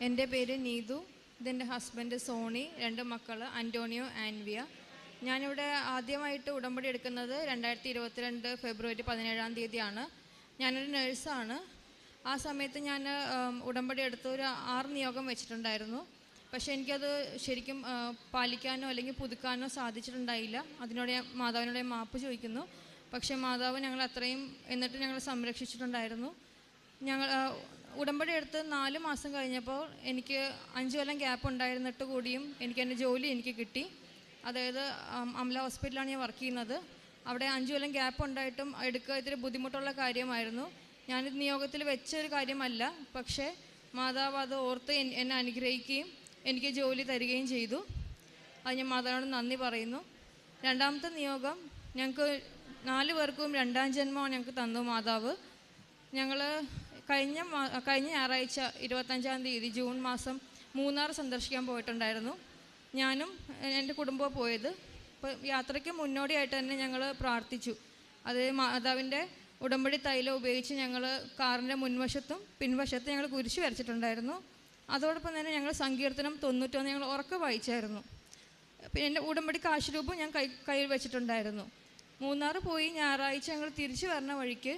എന്റെ പേര് നീതു ഇതെന്റെ ഹസ്ബൻഡ് സോണി രണ്ട് മക്കൾ അന്റോണിയോ ആൻവിയ. ഞാനിവിടെ ആദ്യമായിട്ട് ഉടമ്പടി എടുക്കുന്നത് രണ്ടായിരത്തി ഇരുപത്തിരണ്ട് ഫെബ്രുവരി പതിനേഴാം തീയതിയാണ്. ഞാനൊരു നഴ്സാണ്. ആ സമയത്ത് ഞാൻ ഉടമ്പടി എടുത്ത് ഒരു ആറ് നിയോഗം വെച്ചിട്ടുണ്ടായിരുന്നു. പക്ഷെ എനിക്കത് ശരിക്കും പാലിക്കാനോ അല്ലെങ്കിൽ പുതുക്കാനോ സാധിച്ചിട്ടുണ്ടായില്ല. അതിനോട് ഞാൻ മാതാവിനോട് മാപ്പ് ചോദിക്കുന്നു. പക്ഷേ മാതാവ് ഞങ്ങൾ അത്രയും എന്നിട്ട് ഞങ്ങൾ സംരക്ഷിച്ചിട്ടുണ്ടായിരുന്നു. ഞങ്ങൾ ഉടമ്പടി എടുത്ത് നാല് മാസം കഴിഞ്ഞപ്പോൾ എനിക്ക് അഞ്ച് കൊല്ലം ഗ്യാപ്പ് ഉണ്ടായിരുന്നിട്ട് കൂടിയും എനിക്ക് എന്റെ ജോലി എനിക്ക് കിട്ടി. അതായത് അമല ഹോസ്പിറ്റലാണ് ഞാൻ വർക്ക് ചെയ്യുന്നത്. അവിടെ അഞ്ച് കൊല്ലം ഗ്യാപ്പ് ഉണ്ടായിട്ടും എടുക്കുക ഇത്തിരി ബുദ്ധിമുട്ടുള്ള കാര്യമായിരുന്നു. ഞാനിത് നിയോഗത്തിൽ വെച്ച ഒരു കാര്യമല്ല. പക്ഷേ മാതാവ് അത് ഓർത്ത് എന്നെ അനുഗ്രഹിക്കുകയും എനിക്ക് ജോലി തരികയും ചെയ്തു. അത് ഞാൻ മാതാവിനോട് നന്ദി പറയുന്നു. രണ്ടാമത്തെ നിയോഗം ഞങ്ങൾക്ക് നാല് പേർക്കും രണ്ടാം ജന്മമാണ് ഞങ്ങൾക്ക് തന്നു മാതാവ്. ഞങ്ങൾ കഴിഞ്ഞ കഴിഞ്ഞ ഞായറാഴ്ച ഇരുപത്തഞ്ചാം തീയതി ജൂൺ മാസം മൂന്നാർ സന്ദർശിക്കാൻ പോയിട്ടുണ്ടായിരുന്നു. ഞാനും എന്റെ കുടുംബവും പോയത്. അപ്പോൾ യാത്രയ്ക്ക് മുന്നോടിയായിട്ട് തന്നെ ഞങ്ങൾ പ്രാർത്ഥിച്ചു. അത് മാതാവിന്റെ ഉടമ്പടി തൈലം ഉപയോഗിച്ച് ഞങ്ങൾ കാറിന്റെ മുൻവശത്തും പിൻവശത്തും ഞങ്ങൾ കുരിശ് വരച്ചിട്ടുണ്ടായിരുന്നു. അതോടൊപ്പം തന്നെ ഞങ്ങൾ സങ്കീർത്തനം തൊണ്ണൂറ്റൊന്ന് ഞങ്ങൾ ഉറക്കെ വായിച്ചായിരുന്നു. പിന്നെ എന്റെ ഉടമ്പടി കാശുരൂപം ഞാൻ കൈ കയ്യിൽ വെച്ചിട്ടുണ്ടായിരുന്നു. മൂന്നാർ പോയി ഞായറാഴ്ച ഞങ്ങൾ തിരിച്ചു വരണ വഴിക്ക്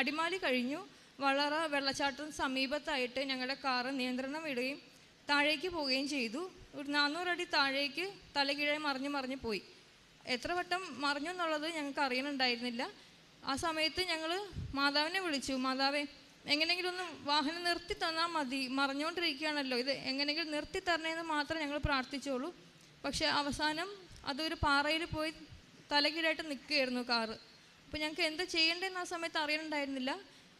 അടിമാലി കഴിഞ്ഞു. വളറ വെള്ളച്ചാട്ടം സമീപത്തായിട്ട് ഞങ്ങളുടെ കാറ് നിയന്ത്രണം വിടുകയും താഴേക്ക് പോവുകയും ചെയ്തു. ഒരു നാനൂറടി താഴേക്ക് തലകീഴായി മറിഞ്ഞ് മറിഞ്ഞ് പോയി. എത്ര വട്ടം മറിഞ്ഞു എന്നുള്ളത് ഞങ്ങൾക്ക് അറിയണുണ്ടായിരുന്നില്ല. ആ സമയത്ത് ഞങ്ങൾ മാതാവിനെ വിളിച്ചു. മാതാവേ എങ്ങനെയെങ്കിലും ഒന്ന് വാഹനം നിർത്തി തന്നാൽ മതി. മറിഞ്ഞുകൊണ്ടിരിക്കുകയാണല്ലോ. ഇത് എങ്ങനെയെങ്കിലും നിർത്തി തരണേന്ന് മാത്രമേ ഞങ്ങൾ പ്രാർത്ഥിച്ചുള്ളൂ. പക്ഷേ അവസാനം അതൊരു പാറയിൽ പോയി തലകീഴായിട്ട് നിൽക്കുകയായിരുന്നു കാറ്. അപ്പോൾ ഞങ്ങൾക്ക് എന്താ ചെയ്യേണ്ടതെന്ന് ആ സമയത്ത് അറിയണുണ്ടായിരുന്നില്ല.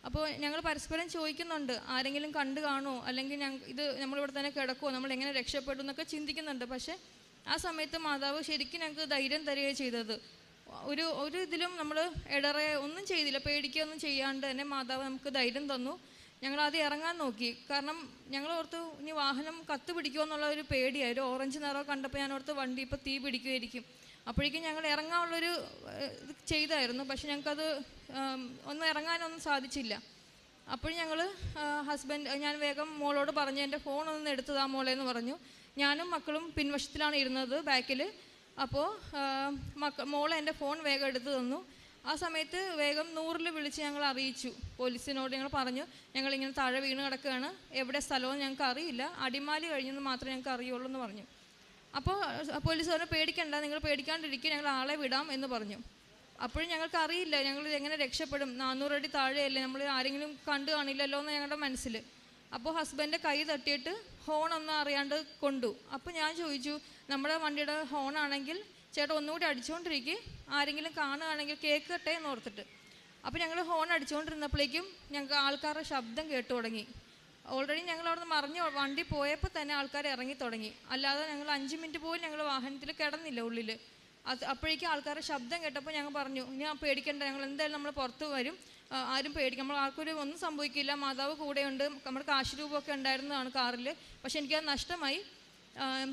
അപ്പോൾ ഞങ്ങൾ പരസ്പരം ചോദിക്കുന്നുണ്ട് ആരെങ്കിലും കണ്ടു കാണുമോ അല്ലെങ്കിൽ ഞങ്ങൾ ഇത് നമ്മളിവിടെ തന്നെ കിടക്കുമോ നമ്മൾ എങ്ങനെ രക്ഷപ്പെടും എന്നൊക്കെ ചിന്തിക്കുന്നുണ്ട്. പക്ഷേ ആ സമയത്ത് മാതാവ് ശരിക്കും ഞങ്ങൾക്ക് ധൈര്യം തരികയാണ് ചെയ്തത്. ഒരു ഒരു ഇതിലും നമ്മൾ ഇടറെ ഒന്നും ചെയ്തില്ല പേടിക്കുകയൊന്നും ചെയ്യാണ്ട് തന്നെ മാതാവ് നമുക്ക് ധൈര്യം തന്നു. ഞങ്ങൾ ആദ്യം ഇറങ്ങാൻ നോക്കി. കാരണം ഞങ്ങൾ ഓർത്ത് ഇനി വാഹനം കത്ത് പിടിക്കുമോ എന്നുള്ള ഒരു പേടിയായി ഒരു ഓറഞ്ച് നിറം കണ്ടപ്പോൾ ഞാൻ ഓർത്ത് വണ്ടി ഇപ്പോൾ തീ പിടിക്കുമായിരിക്കും അപ്പോഴേക്കും ഞങ്ങൾ ഇറങ്ങാനുള്ളൊരു ഇത് ചെയ്തായിരുന്നു. പക്ഷെ ഞങ്ങൾക്കത് ഒന്ന് ഒന്നും ഇറങ്ങാനൊന്നും സാധിച്ചില്ല. അപ്പോൾ ഞങ്ങൾ ഹസ്ബൻഡ് ഞാൻ വേഗം മോളോട് പറഞ്ഞു എന്റെ ഫോൺ ഒന്ന് എടുത്തതാ മോളെ എന്ന് പറഞ്ഞു. ഞാനും മക്കളും പിൻവശത്തിലാണ് ഇരുന്നത് ബാക്കിൽ അപ്പോൾ മക്ക മോൾ എന്റെ ഫോൺ വേഗം എടുത്തു തന്നു. ആ സമയത്ത് വേഗം നൂറിൽ വിളിച്ച് ഞങ്ങൾ അറിയിച്ചു. പോലീസിനോട് ഞങ്ങൾ പറഞ്ഞു ഞങ്ങളിങ്ങനെ താഴെ വീണ് കിടക്കുകയാണ്. എവിടെ സ്ഥലവും ഞങ്ങൾക്ക് അറിയില്ല. അടിമാലി കഴിഞ്ഞെന്ന് മാത്രമേ ഞങ്ങൾക്ക് അറിയുള്ളൂ എന്ന് പറഞ്ഞു. അപ്പോൾ പോലീസ് പറഞ്ഞു പേടിക്കണ്ട നിങ്ങൾ പേടിക്കാണ്ടിരിക്കുക ഞങ്ങൾ ആളെ വിടാം എന്ന് പറഞ്ഞു. അപ്പോഴും ഞങ്ങൾക്ക് അറിയില്ല ഞങ്ങൾ എങ്ങനെ രക്ഷപ്പെടും നാനൂറടി താഴെയല്ലേ നമ്മൾ ആരെങ്കിലും കണ്ടു കാണില്ലല്ലോ എന്ന് ഞങ്ങളുടെ മനസ്സിൽ അപ്പോൾ ഹസ്ബൻഡ് കൈ തട്ടിയിട്ട് ഹോൺ ഒന്നും അറിയാണ്ട് കൊണ്ടു. അപ്പോൾ ഞാൻ ചോദിച്ചു നമ്മുടെ വണ്ടിയുടെ ഹോൺ ആണെങ്കിൽ ചേട്ടൻ ഒന്നുകൂടി അടിച്ചുകൊണ്ടിരിക്കുക ആരെങ്കിലും കാണുകയാണെങ്കിൽ കേൾക്കട്ടെ എന്ന് ഓർത്തിട്ട് അപ്പോൾ ഞങ്ങൾ ഹോൺ അടിച്ചുകൊണ്ടിരുന്നപ്പോഴേക്കും ഞങ്ങൾക്ക് ആൾക്കാരുടെ ശബ്ദം കേട്ടു തുടങ്ങി. ഓൾറെഡി ഞങ്ങൾ അവിടെ നിന്ന് മറിഞ്ഞ് വണ്ടി പോയപ്പോൾ തന്നെ ആൾക്കാർ ഇറങ്ങി തുടങ്ങി. അല്ലാതെ ഞങ്ങൾ അഞ്ച് മിനിറ്റ് പോലും ഞങ്ങൾ വാഹനത്തിൽ കിടന്നില്ല ഉള്ളിൽ അത് അപ്പോഴേക്കും ആൾക്കാരുടെ ശബ്ദം കേട്ടപ്പോൾ ഞങ്ങൾ പറഞ്ഞു ഞാൻ പേടിക്കേണ്ട ഞങ്ങൾ എന്തായാലും നമ്മൾ പുറത്ത് വരും. ആരും പേടിക്കും നമ്മൾ ആർക്കൊരു ഒന്നും സംഭവിക്കില്ല. മാതാവ് കൂടെയുണ്ട്. നമ്മുടെ കാശ് രൂപമൊക്കെ ഉണ്ടായിരുന്നതാണ് കാറിൽ പക്ഷെ എനിക്കത് നഷ്ടമായി. ആം,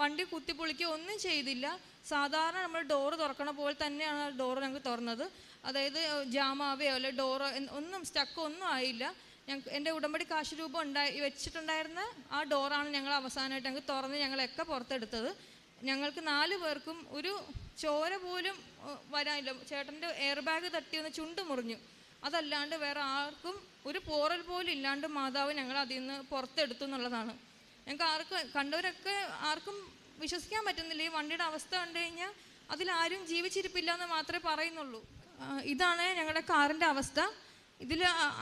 വണ്ടി കുത്തിപ്പൊളിക്കുക ഒന്നും ചെയ്തില്ല. സാധാരണ നമ്മൾ ഡോറ് തുറക്കണ പോലെ തന്നെയാണ് ഡോറ് ഞങ്ങൾക്ക് തുറന്നത്. അതായത് ജാമാവയോ അല്ലെ ഡോറോ ഒന്നും സ്റ്റക്കോ ഒന്നും ആയില്ല. ഞങ്ങൾക്ക് എന്റെ ഉടമ്പടി കാശ് രൂപം ഉണ്ടായി വെച്ചിട്ടുണ്ടായിരുന്ന ആ ഡോറാണ് ഞങ്ങൾ അവസാനമായിട്ട് ഞങ്ങൾക്ക് തുറന്ന് ഞങ്ങളൊക്കെ പുറത്തെടുത്തത്. ഞങ്ങൾക്ക് നാല് പേർക്കും ഒരു ചോര പോലും വരാനില്ല. ചേട്ടന്റെ എയർ ബാഗ് തട്ടി വന്ന് ചുണ്ട് മുറിഞ്ഞു. അതല്ലാണ്ട് വേറെ ആർക്കും ഒരു പോറൽ പോലും ഇല്ലാണ്ട് മാതാവ് ഞങ്ങൾ അതിൽ നിന്ന് പുറത്തെടുത്തു എന്നുള്ളതാണ്. ഞങ്ങൾക്ക് ആർക്കും കണ്ടവരൊക്കെ ആർക്കും വിശ്വസിക്കാൻ പറ്റുന്നില്ല. ഈ വണ്ടിയുടെ അവസ്ഥ കണ്ടു കഴിഞ്ഞാൽ അതിലാരും ജീവിച്ചിരിപ്പില്ല എന്ന് മാത്രമേ പറയുന്നുള്ളൂ. ഇതാണ് ഞങ്ങളുടെ കാറിന്റെ അവസ്ഥ. ഇതിൽ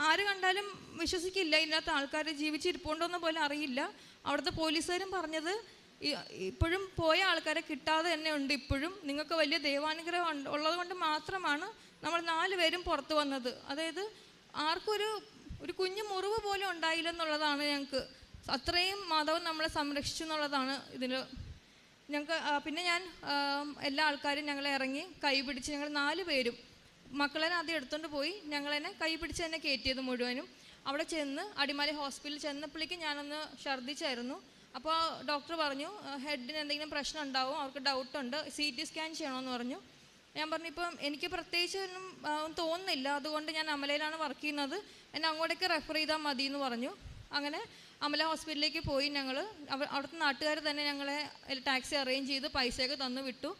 ആര് കണ്ടാലും വിശ്വസിക്കില്ല. ഇല്ലാത്ത ആൾക്കാർ ജീവിച്ചിരിപ്പുണ്ടോന്ന് പോലും അറിയില്ല. അവിടുത്തെ പോലീസുകാരും പറഞ്ഞത് ഇപ്പോഴും പോയ ആൾക്കാരെ കിട്ടാതെ തന്നെ ഉണ്ട് ഇപ്പോഴും. നിങ്ങൾക്ക് വലിയ ദൈവാനുഗ്രഹം ഉള്ളത് കൊണ്ട് മാത്രമാണ് നമ്മൾ നാല് പേരും പുറത്തു വന്നത്. അതായത് ആർക്കൊരു ഒരു കുഞ്ഞു മുറിവ് പോലും ഉണ്ടായില്ല എന്നുള്ളതാണ് ഞങ്ങൾക്ക് അത്രയും മാധവൻ നമ്മളെ സംരക്ഷിച്ചു എന്നുള്ളതാണ് ഇതിൽ ഞങ്ങൾക്ക് പിന്നെ ഞാൻ എല്ലാ ആൾക്കാരും ഞങ്ങളെ ഇറങ്ങി കൈപിടിച്ച് ഞങ്ങൾ നാല് പേരും മക്കളെ ആദ്യം എടുത്തുകൊണ്ട് പോയി. ഞങ്ങളെന്നെ കൈ പിടിച്ച് തന്നെ കയറ്റിയത് മുഴുവനും. അവിടെ ചെന്ന് അടിമാലി ഹോസ്പിറ്റലിൽ ചെന്നപ്പോഴേക്കും ഞാനൊന്ന് ഛർദ്ദിച്ചായിരുന്നു. അപ്പോൾ ഡോക്ടർ പറഞ്ഞു ഹെഡിന് എന്തെങ്കിലും പ്രശ്നം ഉണ്ടാവും? അവർക്ക് ഡൗട്ടുണ്ട് സി ടി സ്കാൻ ചെയ്യണമെന്ന് പറഞ്ഞു. ഞാൻ പറഞ്ഞു ഇപ്പം എനിക്ക് പ്രത്യേകിച്ച് ഒന്നും തോന്നുന്നില്ല. അതുകൊണ്ട് ഞാൻ അമലയിലാണ് വർക്ക് ചെയ്യുന്നത്. എന്നെ അങ്ങോട്ടേക്ക് റെഫർ ചെയ്താൽ മതി എന്ന് പറഞ്ഞു. അങ്ങനെ അമല ഹോസ്പിറ്റലിലേക്ക് പോയി ഞങ്ങൾ അവിടുത്തെ നാട്ടുകാർ തന്നെ ഞങ്ങളെ ടാക്സി അറേഞ്ച് ചെയ്ത് പൈസയൊക്കെ തന്നു വിട്ടു.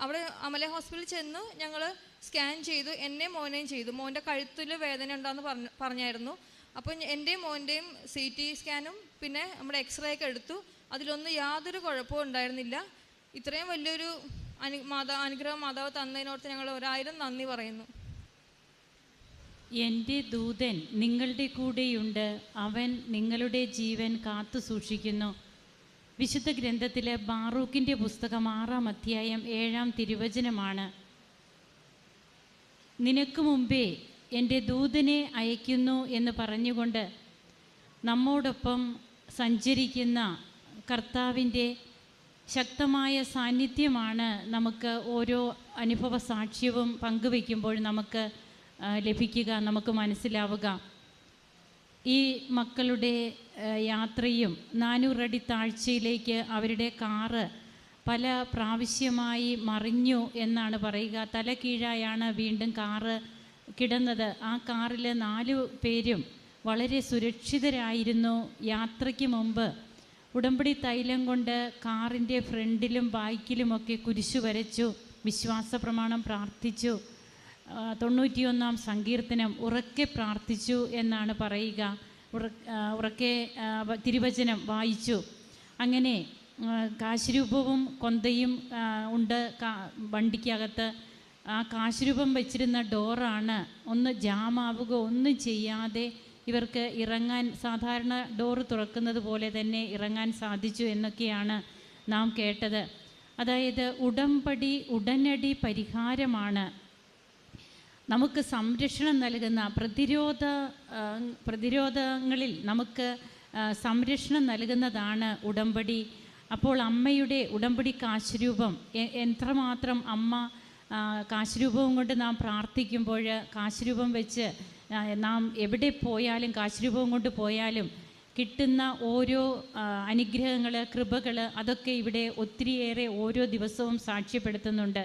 അവിടെ അമല ഹോസ്പിറ്റലിൽ ചെന്ന് ഞങ്ങൾ സ്കാൻ ചെയ്തു എന്നെ മോനെയും ചെയ്തു. മോന്റെ കഴുത്തിൽ വേദന ഉണ്ടെന്ന് പറഞ്ഞ പറഞ്ഞായിരുന്നു. അപ്പോൾ എന്റെയും മോന്റെയും സി ടി സ്കാനും പിന്നെ നമ്മുടെ എക്സ്റേ ഒക്കെ എടുത്തു. അതിലൊന്നും യാതൊരു കുഴപ്പവും ഉണ്ടായിരുന്നില്ല. ഇത്രയും വലിയൊരു അനു മാതാ അനുഗ്രഹം മാതാവ് തന്നതിനോർത്ത് ഞങ്ങൾ ഒരായിരം നന്ദി പറയുന്നു. എന്റെ ദൂതൻ നിങ്ങളുടെ കൂടെയുണ്ട്. അവൻ നിങ്ങളുടെ ജീവൻ കാത്തു സൂക്ഷിക്കുന്നു വിശുദ്ധ ഗ്രന്ഥത്തിലെ ബാറൂക്കിന്റെ പുസ്തകം ആറാം അധ്യായം ഏഴാം തിരുവചനമാണ്. നിനക്ക് മുമ്പേ എന്റെ ദൂതനെ അയക്കുന്നു എന്ന് പറഞ്ഞുകൊണ്ട് നമ്മോടൊപ്പം സഞ്ചരിക്കുന്ന കർത്താവിന്റെ ശക്തമായ സാന്നിധ്യമാണ് നമുക്ക് ഓരോ അനുഭവ സാക്ഷ്യവും പങ്കുവയ്ക്കുമ്പോൾ നമുക്ക് ലഭിക്കുക നമുക്ക് മനസ്സിലാവുക. ഈ മക്കളുടെ യാത്രയും നാനൂറടി താഴ്ചയിലേക്ക് അവരുടെ കാറ് പല പ്രാവശ്യമായി മറിഞ്ഞു എന്നാണ് പറയുക. തല കീഴായാണ് വീണ്ടും കാറ് കിടന്നത്. ആ കാറിൽ നാലു പേരും വളരെ സുരക്ഷിതരായിരുന്നു. യാത്രയ്ക്ക് മുമ്പ് ഉടമ്പടി തൈലം കൊണ്ട് കാറിന്റെ ഫ്രണ്ടിലും ബാക്കിലുമൊക്കെ കുരിശു വരച്ചു. വിശ്വാസ പ്രമാണം പ്രാർത്ഥിച്ചു. തൊണ്ണൂറ്റിയൊന്നാം സങ്കീർത്തനം ഉറക്കെ പ്രാർത്ഥിച്ചു എന്നാണ് പറയുക. ഉറ ഉറക്കെ തിരുവചനം വായിച്ചു. അങ്ങനെ കാശിരൂപവും കൊന്തയും ഉണ്ട് വണ്ടിക്കകത്ത്. ആ കാശുരൂപം വെച്ചിരുന്ന ഡോറാണ് ഒന്ന് ജാമാവുക ഒന്നും ചെയ്യാതെ ഇവർക്ക് ഇറങ്ങാൻ സാധാരണ ഡോറ് തുറക്കുന്നത് പോലെ തന്നെ ഇറങ്ങാൻ സാധിച്ചു എന്നൊക്കെയാണ് നാം കേട്ടത്. അതായത് ഉടമ്പടി ഉടനടി പരിഹാരമാണ്. നമുക്ക് സംരക്ഷണം നൽകുന്ന പ്രതിരോധ പ്രതിരോധങ്ങളിൽ നമുക്ക് സംരക്ഷണം നൽകുന്നതാണ് ഉടമ്പടി. അപ്പോൾ അമ്മയുടെ ഉടമ്പടി കാശുരൂപം എത്രമാത്രം അമ്മ കാശുരൂപവും കൊണ്ട് നാം പ്രാർത്ഥിക്കുമ്പോൾ കാശുരൂപം വെച്ച് നാം എവിടെ പോയാലും കാശുരൂപം കൊണ്ട് പോയാലും കിട്ടുന്ന ഓരോ അനുഗ്രഹങ്ങൾ കൃപകൾ അതൊക്കെ ഇവിടെ ഒത്തിരിയേറെ ഓരോ ദിവസവും സാക്ഷ്യപ്പെടുത്തുന്നുണ്ട്.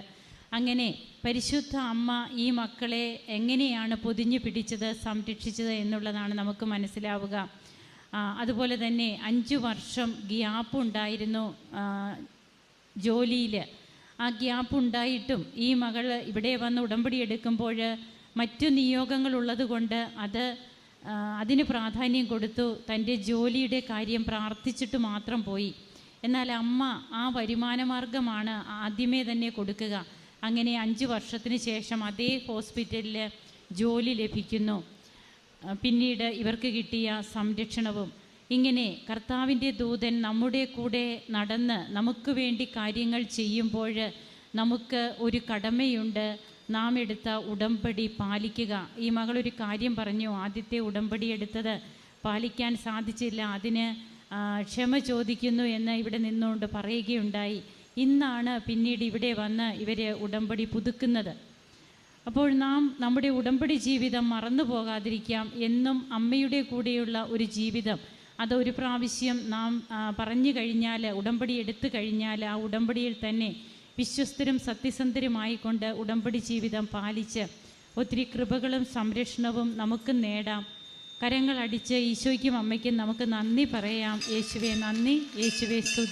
അങ്ങനെ പരിശുദ്ധ അമ്മ ഈ മക്കളെ എങ്ങനെയാണ് പൊതിഞ്ഞു പിടിച്ചത് സംരക്ഷിച്ചത് എന്നുള്ളതാണ് നമുക്ക് മനസ്സിലാവുക. അതുപോലെ തന്നെ അഞ്ചു വർഷം ഗ്യാപ്പ് ഉണ്ടായിരുന്നു ജോലിയിൽ ആ ഗ്യാപ്പ് ഉണ്ടായിട്ടും ഈ മകൾ ഇവിടെ വന്ന് ഉടമ്പടി എടുക്കുമ്പോൾ മറ്റു നിയോഗങ്ങളുള്ളത് കൊണ്ട് അത് അതിന് പ്രാധാന്യം കൊടുത്തു. തന്റെ ജോലിയുടെ കാര്യം പ്രാർത്ഥിച്ചിട്ട് മാത്രം പോയി. എന്നാൽ അമ്മ ആ വരുമാനമാർഗമാണ് ആദ്യമേ തന്നെ കൊടുക്കുക. അങ്ങനെ അഞ്ച് വർഷത്തിന് ശേഷം അതേ ഹോസ്പിറ്റലിൽ ജോലി ലഭിക്കുന്നു. പിന്നീട് ഇവർക്ക് കിട്ടിയ സംരക്ഷണവും. ഇങ്ങനെ കർത്താവിന്റെ ദൂതൻ നമ്മുടെ കൂടെ നടന്ന് നമുക്ക് വേണ്ടി കാര്യങ്ങൾ ചെയ്യുമ്പോൾ നമുക്ക് ഒരു കടമയുണ്ട്. നാം എടുത്ത ഉടമ്പടി പാലിക്കുക. ഈ മകളൊരു കാര്യം പറഞ്ഞു. ആദ്യത്തെ ഉടമ്പടി എടുത്തത് പാലിക്കാൻ സാധിച്ചില്ല. അതിന് ക്ഷമ ചോദിക്കുന്നു എന്ന് ഇവിടെ നിന്നുകൊണ്ട് പറയുകയുണ്ടായി. ഇന്നാണ് പിന്നീട് ഇവിടെ വന്ന് ഇവർ ഉടമ്പടി പുതുക്കുന്നത്. അപ്പോൾ നാം നമ്മുടെ ഉടമ്പടി ജീവിതം മറന്നു പോകാതിരിക്കാം എന്നും അമ്മയുടെ കൂടെയുള്ള ഒരു ജീവിതം. അതൊരു പ്രാവശ്യം നാം പറഞ്ഞു കഴിഞ്ഞാൽ ഉടമ്പടി എടുത്തു കഴിഞ്ഞാൽ ആ ഉടമ്പടിയിൽ തന്നെ വിശ്വസ്തരും സത്യസന്ധരുമായിക്കൊണ്ട് ഉടമ്പടി ജീവിതം പാലിച്ച് ഒത്തിരി കൃപകളും സംരക്ഷണവും നമുക്ക് നേടാം. കരങ്ങളടിച്ച് ഈശോയ്ക്കും അമ്മയ്ക്കും നമുക്ക് നന്ദി പറയാം. യേശുവെ നന്ദി. യേശുവെ സ്തുതി.